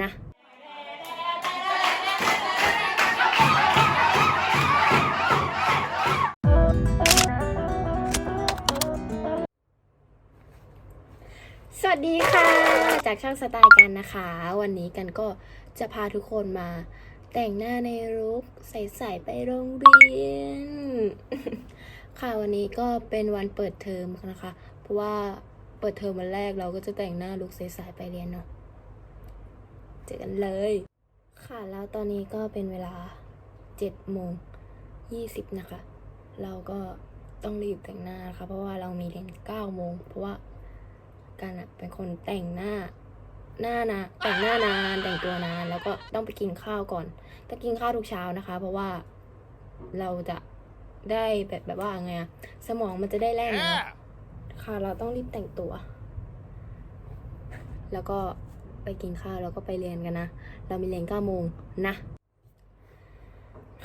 นะสวัสดีค่ะ จากช่างสไตล์กันนะคะ วันนี้กันก็จะพาทุกคนมาแต่งหน้าในลุคใสๆไปโรงเรียน ค่ะวันนี้ก็เป็นวันเปิดเทอมนะคะ เพราะว่าเปิดเทอมวันแรกเราก็จะแต่งหน้าลุคใสๆไปเรียนเนาะ อกันเลย ค่ะแล้วตอนนี้ก็เป็นเวลา7โมง20 นะคะ เราก็ต้องรีบแต่งหน้านะคะ เพราะว่าเรามีเรียน9โมงเพราะว่ากันเป็นคนแต่งหน้าหน้านะแต่งหน้านานแต่งตัวนานแล้วก็ต้องไปกินข้าวก่อนต้องกินข้าวทุกเช้านะคะ เพราะว่าเราจะได้แบบแบบว่าไงอะสมองมันจะได้แล่นนะค่ะเราต้องรีบแต่งตัว แล้วก็ ไปกินข้าวแล้วก็ไปเรียนกันนะ เรามีเรียนเก้าโมงนะ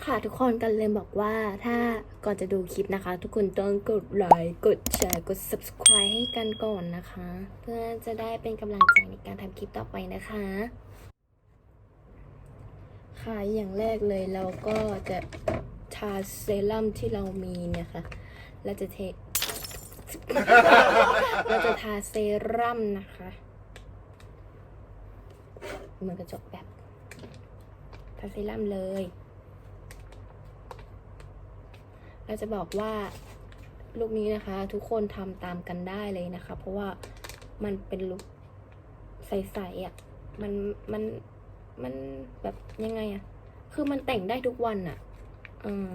ค่ะทุกคนกันเลยบอกว่าถ้าก่อนจะดูคลิปนะคะ ทุกคนต้องกดไลค์กดแชร์กด subscribe ให้กันก่อนนะคะ เพื่อจะได้เป็นกำลังใจในการทำคลิปต่อไปนะคะ ค่ะอย่างแรกเลยเราก็จะทาเซรั่มที่เรามีเนี่ยค่ะเราจะเทเราจะทาเซรั่มนะคะ มือนกระจกแบบทาเซรั่มเลย เราจะบอกว่าลุคนี้นะคะ ทุกคนทำตามกันได้เลยนะคะ เพราะว่ามันเป็นลุคใสๆอะ่ะ มัน มัน มันแบบยังไงอะ่ะ คือมันแต่งได้ทุกวันอะ่ะเออ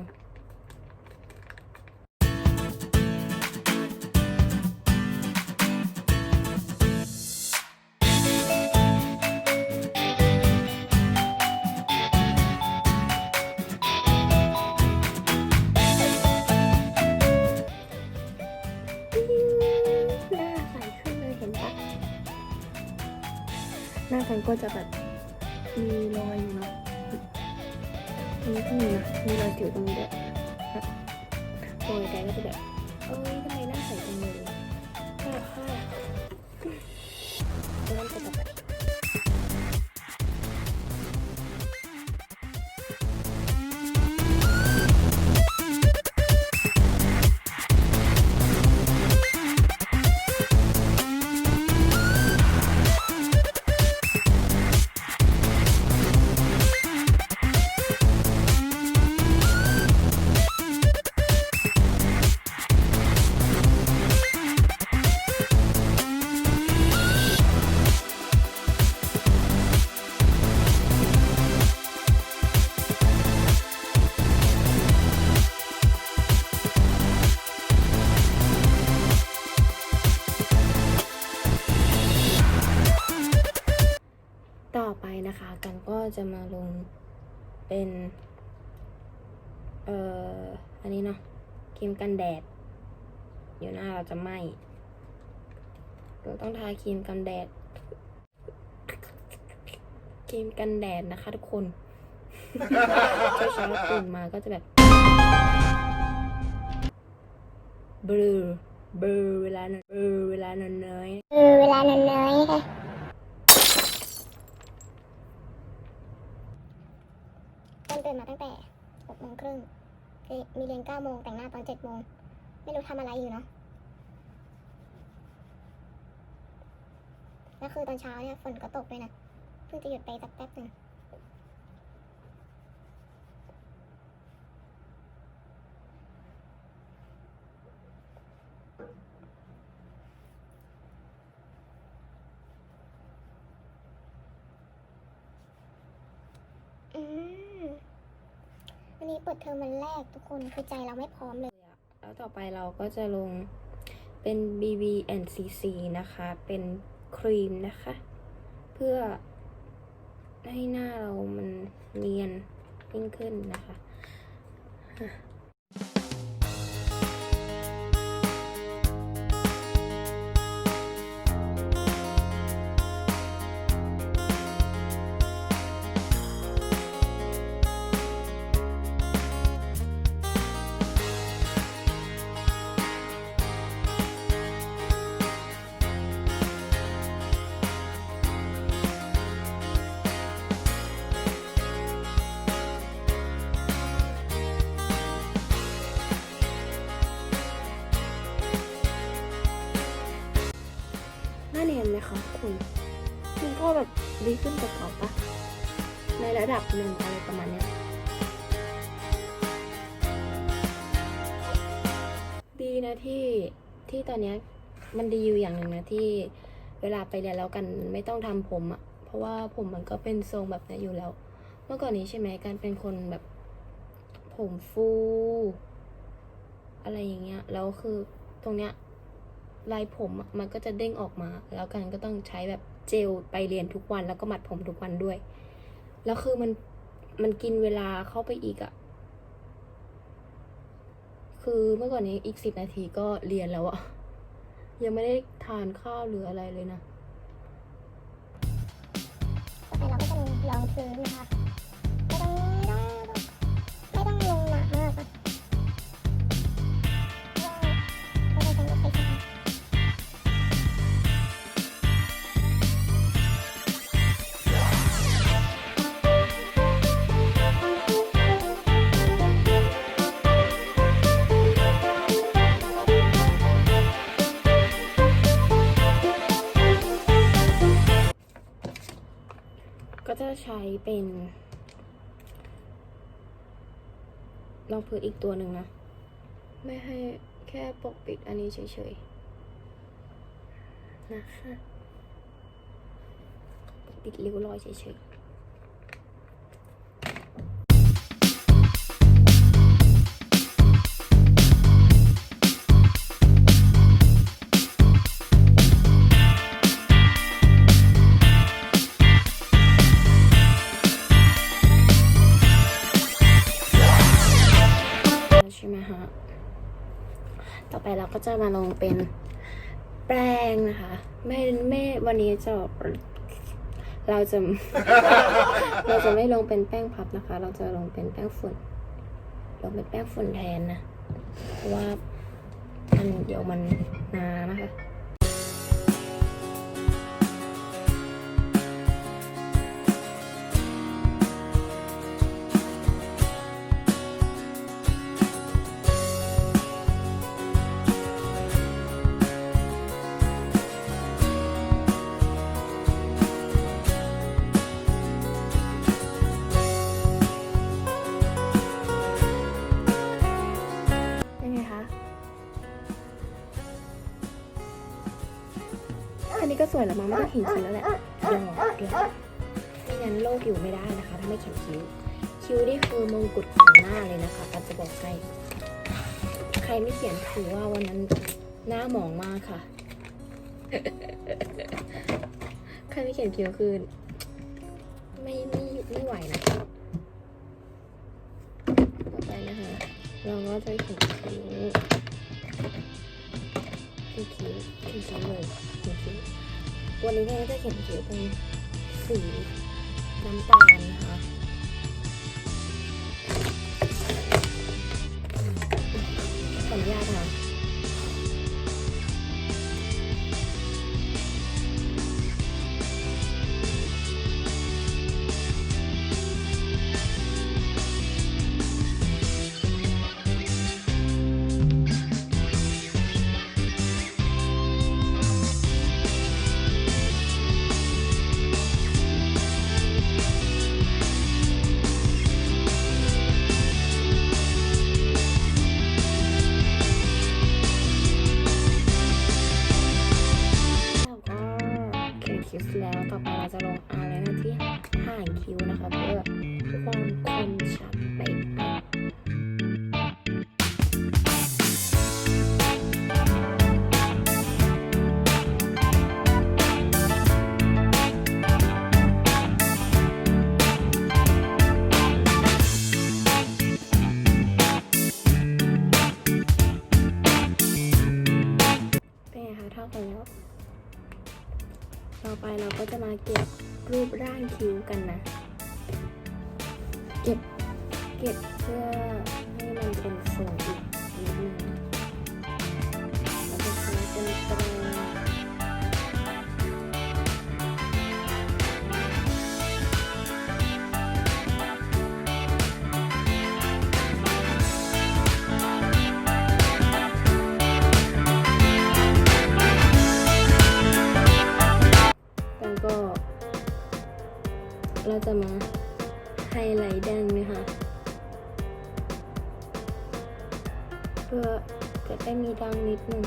ก็จะแบบมีรอยอยู่เนาะตรงนี้ก็มีนะมีรอยสิวตรงนี้ด้วยแบบโอยแกก็จะแบบเอ้ยทำไมหน้าใสจังเลยค่ะค่ะ เป็น เอ่อ อันนี้เนาะครีมกันแดด เดี๋ยวหน้าเราจะไหม้เราต้องทาครีมกันแดด ครีมกันแดดนะคะทุกคนเช้าเช้าตื่นมาก็จะแบบเบลอเบลอเวลานอนเบลอเวลานอนน้อยเออเวลานอนน้อยค่ะ ตื่นมาตั้งแต่หกโมงครึ่งเอ๊ะมีเรียนเก้าโมงแต่งหน้าตอนเจ็ดโมง ไม่รู้ทำอะไรอยู่เนาะแล้วคือตอนเช้าเนี่ยฝนก็ตกด้วยนะ เพิ่งจะหยุดไปสักแป๊บหนึ่งอืมวันนี้ เปิดเทอมวันแรกทุกคนคือใจเราไม่พร้อมเลย แล้วต่อไปเราก็จะลงเป็น BB and CC นะคะ เป็นครีมนะคะ เพื่อให้หน้าเรามันเนียนยิ่งขึ้นนะคะ ไหมคะคุณคุณก็แบบดีขึ้นกว่าเก่าปะในระดับหนึ่งอะไรประมาณเนี้ยดีนะที่ที่ตอนเนี้ยมันดีอยู่อย่างหนึ่งนะที่เวลาไปเรียนแล้วกันไม่ต้องทำผมอะเพราะว่าผมมันก็เป็นทรงแบบนี้อยู่แล้ว เมื่อก่อนนี้ใช่ไหมการเป็นคนแบบผมฟู อะไรอย่างเงี้ยแล้วคือตรงเนี้ย ลายผมมันก็จะเด้งออกมา แล้วกันก็ต้องใช้แบบเจลไปเรียนทุกวันแล้วก็มัดผมทุกวันด้วย แล้วคือมันมันกินเวลาเข้าไปอีกอะคือเมื่อก่อนนี้อีกสิบนาทีก็เรียนแล้วอะยังไม่ได้ทานข้าวหรืออะไรเลยนะต่อไปเราก็จะมีรองพื้นนะคะ รองพื้นอีกตัวหนึ่งนะ ไม่ให้แค่ปกปิดอันนี้เฉยๆนะคะปกปิดริ้วรอยเฉยๆ เราก็จะมาลงเป็นแป้งนะคะ ไม่ไม่วันนี้จะเราจะ เราจะไม่ลงเป็นแป้งพับนะคะ เราจะลงเป็นแป้งฝุ่น ลงเป็นแป้งฝุ่นแทนนะเพราะว่ามันเดี๋ยวมันนานะคะ วยแล้วมัม่ต้องเขียนคิ้วแล้วแหละยอมเลยไม่งั้นโลกอยู่ไม่ได้นะคะ ถ้าไม่เขียนคิ้ว คิ้วนี่คือมงกุฎของหน้าเลยนะคะปันจะบอกให้ ใครไม่เขียนถือว่าวันนั้นหน้าหมองมากค่ะ ใครไม่เขียนคิ้วคือไม่ไม่ไม่ไหวนะต่อไปนะคะ เราก็จะเขียนคิ้วเขียนคิ้ วันนี้เราก็จะเขียนเขียวเป็นสีน้ำตาลนะคะขออนุญาตค่ะ ต่อไปเราก็จะมาเก็บรูปร่างคิ้วกันนะ เก็บ เก็บเพื่อให้มันเป็นทรงอีกนิดนึงเราจะใช้เป็นตรง ก็ เราจะมาไฮไลท์ดังนะคะ เพื่อจะได้มีดังนิดหนึ่ง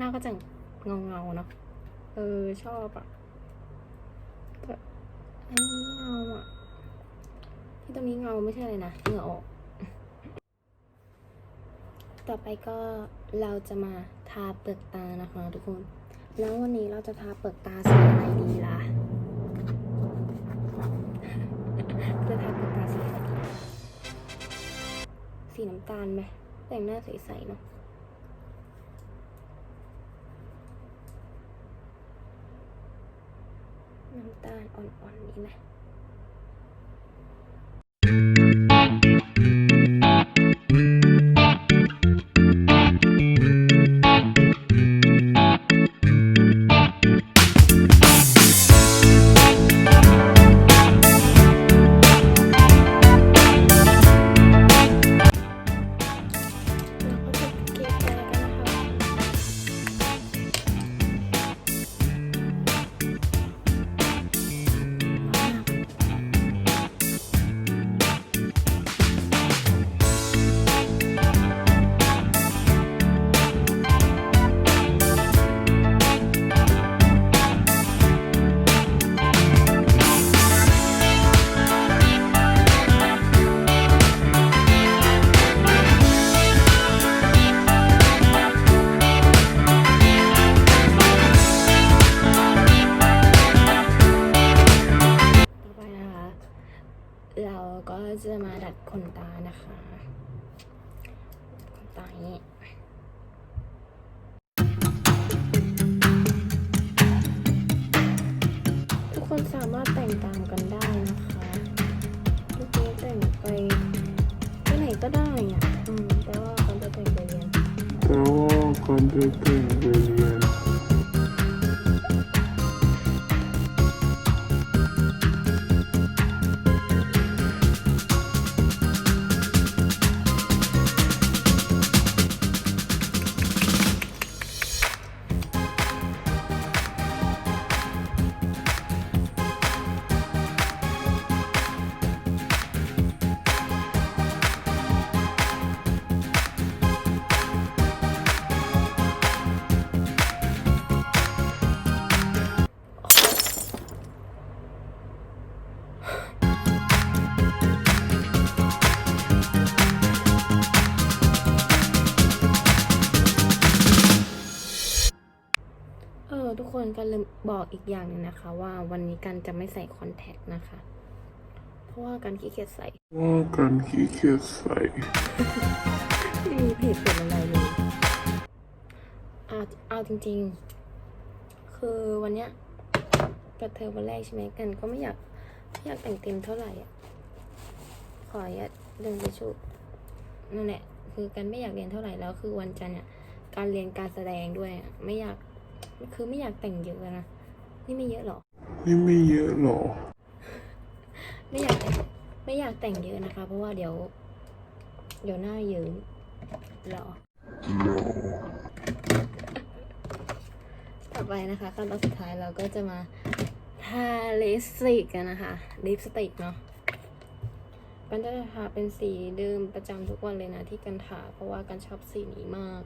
หน้าก็จะเงาเงาเนาะ เออชอบอะแบบอันนี้เงาอะที่ตรงนี้เงาไม่ใช่เลยนะเหงื่อออก ต่อไปก็เราจะมาทาเปลือกตานะคะทุกคน แล้ววันนี้เราจะทาเปลือกตาสีอะไรดีล่ะ จะทาเปลือกตาสีอะไรดีสีน้ำตาลไหมแต่งหน้าใสๆเนาะ น้ำตาลอ่อนๆนี้ไห นี้ทุกคนสามารถแต่งตามกันได้นะคะทุกคนแต่งไปไปไหนก็ได้อะอืมแต่ว่าคนจะแต่งไปเรียนแต่ว่าคนจะแต่งไปเรียน กคนกันลืมบอกอีกอย่างหนึงนะคะ ว่าวันนี้กันจะไม่ใส่คอนแทคนะคะ เพราะว่ากันขี้เกียจใส่ว่ากันขี้เกียจใส่ไม่มีเพจเป็นอะไรเลยเอาเอาจริง ๆ คือวันเนี้ยเปิดเทอมวันแรกใช่ไหมกันก็ไม่อยากไม่อยากแต่งเต็มเท่าไหร่อะขออย่าเดินไปชุบนั่นแหละคือกันไม่อยากเรียนเท่าไหร่แล้วคือวันจันทร์เนี่ยการเรียนการแสดงด้วยอะไม่อยาก คือไม่อยากแต่งเยอะนะ นี่ไม่เยอะหรอ นี่ไม่เยอะหรอ ไม่อยากแต่งไม่อยากแต่งเยอะนะคะ เพราะว่าเดี๋ยว เดี๋ยวหน้าเยิ้มหรอต่อไปนะคะขั้นตอนสุดท้ายเราก็จะมาทาลิปสติกกันนะคะ ลิปสติกเนาะกันจะทาเป็นสีเดิมประจำทุกวันเลยนะที่กันทาเพราะว่ากันชอบสีนี้มาก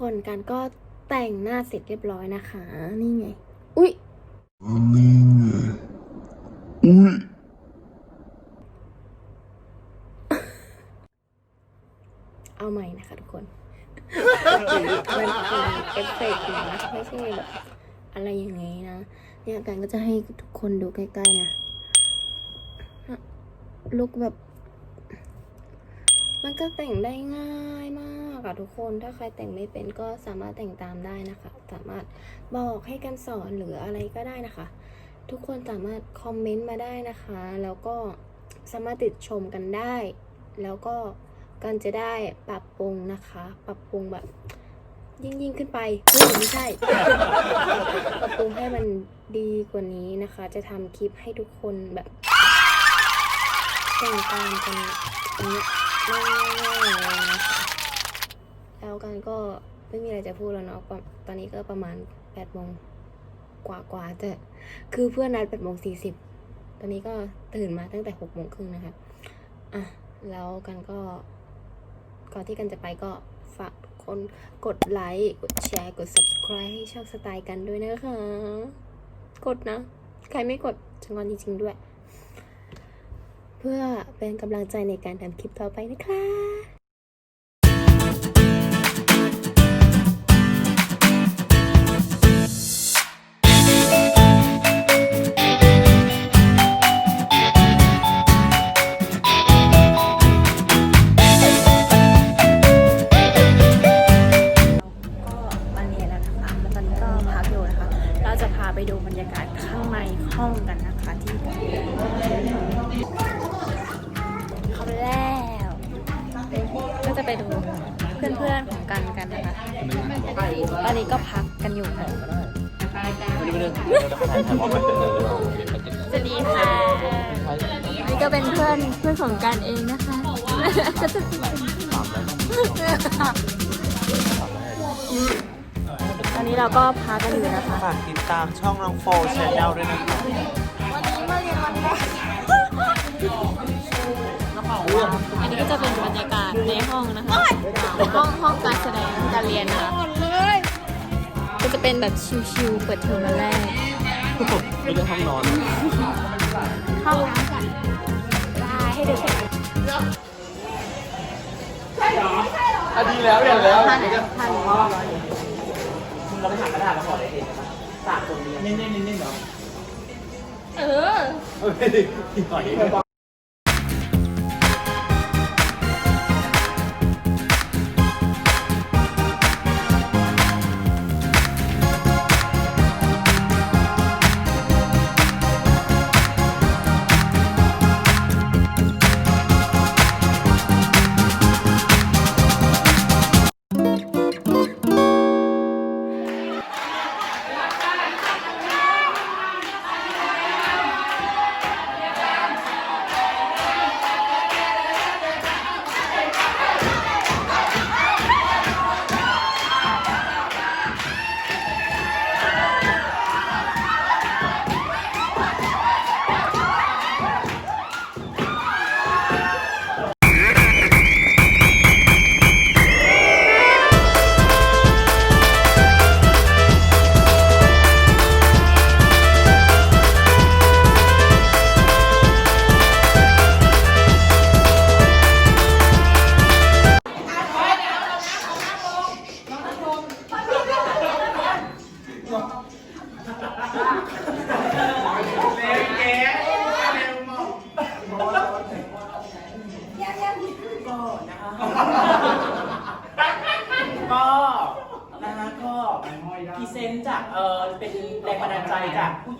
คนกันก็แต่งหน้าเสร็จเรียบร้อยนะคะ นี่ไง อุ๊ยนี่ไงอุ้ยเอาใหม่นะคะทุกคนมันเป็นเอฟเฟกต์นะไม่ใช่แบบอะไรอย่างงี้นะ เนี่ยกันก็จะให้ทุกคนดูใกล้ๆนะลุกแบบ มันก็แต่งได้ง่ายมากอะทุกคน ถ้าใครแต่งไม่เป็นก็สามารถแต่งตามได้นะคะ สามารถบอกให้กันสอนหรืออะไรก็ได้นะคะ ทุกคนสามารถคอมเมนต์มาได้นะคะ แล้วก็สามารถติดชมกันได้ แล้วก็กันจะได้ปรับปรุงนะคะ ปรับปรุงแบบยิ่งยิ่งขึ้นไปไม่ใช่ ปรับปรุงให้มันดีกว่านี้นะคะ จะทำคลิปให้ทุกคนแบบแต่งตามกันอันเนี้ยง่ายๆเลยนะคะ แล้วกันก็ไม่มีอะไรจะพูดแล้วเนาะตอนนี้ก็ประมาณแปดโมงกว่าๆแต่คือเพื่อนนัดแปดโมงสี่สิบตอนนี้ก็ตื่นมาตั้งแต่หกโมงครึ่งนะคะอะแล้วกันก็ก่อนที่กันจะไปก็ฝากคนกดไลค์กดแชร์กด subscribe ให้ชองสไตล์กันด้วยนะคะ กดนะ ใครไม่กดจังงอนจริงๆด้วย เพื่อเป็นกำลังใจในการทำคลิปต่อไปนะคะ สวัสดีค่ะนี่ก็เป็นเพื่อนเพื่อนของกันเองนะคะก็จะตอนนี้เราก็พักกันอยู่นะคะ ฝากติดตามช่องน้องโฟชแนลด้วยนะครับวันนี้มาเรียนวันแรกอันนี้ก็จะเป็นบรรยากาศในห้องนะคะ ห้องห้องการแสดงการเรียนนะคะก็ จะเป็นแบบชิวๆเปิดเทอมวันแรกไม่ได้ห้องนอนห้องน้ำก่อนบายให้ดูแค่อะดีแล้วอย่างแล้วท่านท่านมึงเราไปหากระดาษมาขอได้เองนะสามคนนี้เน้นๆเน้นๆเหรอเออเฮ้ยที่ต่อย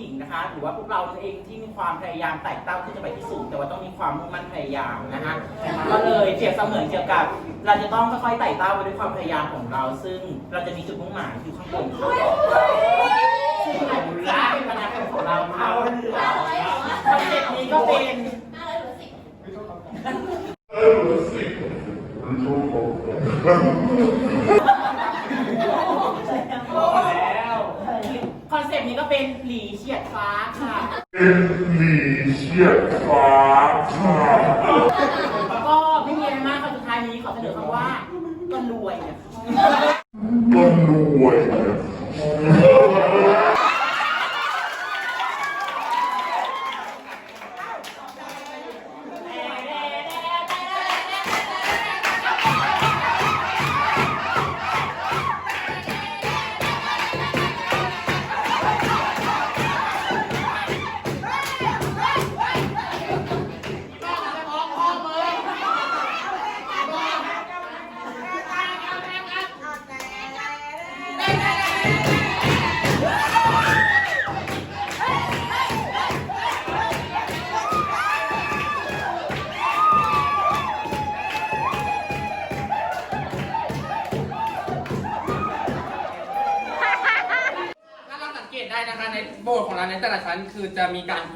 หญิงนะคะ หรือว่าพวกเราเองที่มีความพยายามไต่เต้าที่จะไปที่สูง แต่ว่าต้องมีความมุ่งมั่นพยายามนะคะก็เลยเปรียบเสมือนเกี่ยวกับ เราจะต้องค่อยๆไต่เต้าไปด้วยความพยายามของเรา ซึ่งเราจะมีจุดมุ่งหมายอยู่ข้างบนค่ะซึ่งอนุรักษ์พนักงานของเราค่ะคอนเซ็ปต์นี้ก็เป็นแล้วคอนเซ็ปต์นี้ก็เป็นหลีเฉีย ดฟ้าค่ะ 李现发财。 แล้วก็ไม่มีอะไรมากค่ะสุดท้ายนี้ขอเสนอคำว่าก็รวยเนี่ย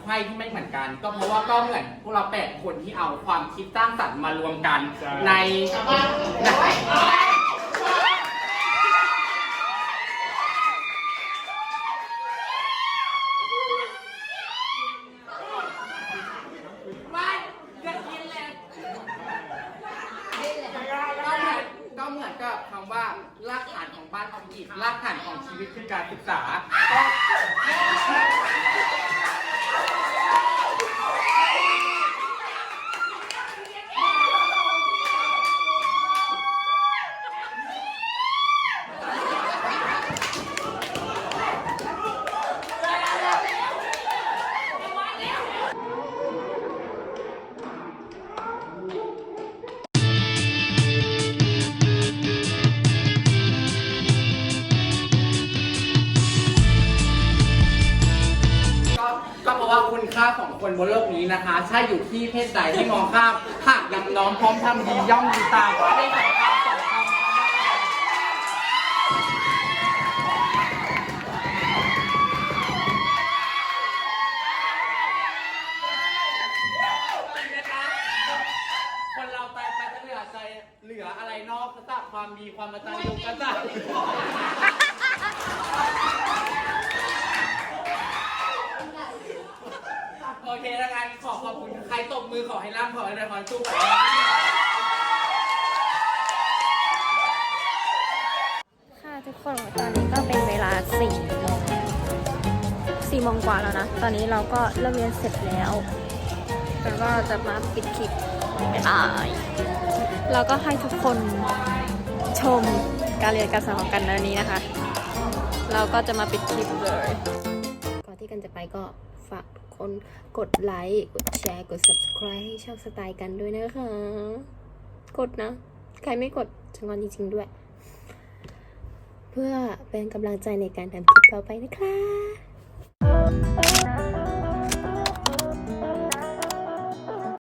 ไขว้ที่ไม่เหมือนกัน ก็เพราะว่าก็เหมือนพวกเราแปดคนที่เอาความคิดสร้างสรรค์มารวมกัน ในไม่ บนโลกนี้นะคะถ้าอยู่ที่เพศใดที่มองข้ามหากนำน้อมพร้อมทำดีย่อมดีตามได้สองคำสองคำคนเราไปไปจะเหลือใจเหลืออะไรนอกจากความดีความกตัญญู รตบมือขอให้ร่ำขอให้ได้ความสุขค่ะทุกคนตอนนี้ก็เป็นเวลาสี่โมงสี่โมงกว่าแล้วนะ ตอนนี้เราก็เลิกเรียนเสร็จแล้วแล้วก็จะมาปิดคลิปบ๊ายบายเราก็ให้ทุกคนชมการเรียนการสอนของกันในวันนี้นะคะ เราก็จะมาปิดคลิปเลย ก่อนที่กันจะไปก็ คนกดไลค์ กดแชร์ กด subscribe ให้ช่องสไตล์กันด้วยนะคะ กดนะ ใครไม่กดจะงอนจริงๆด้วย เพื่อเป็นกำลังใจในการทำคลิปต่อไปนะคะ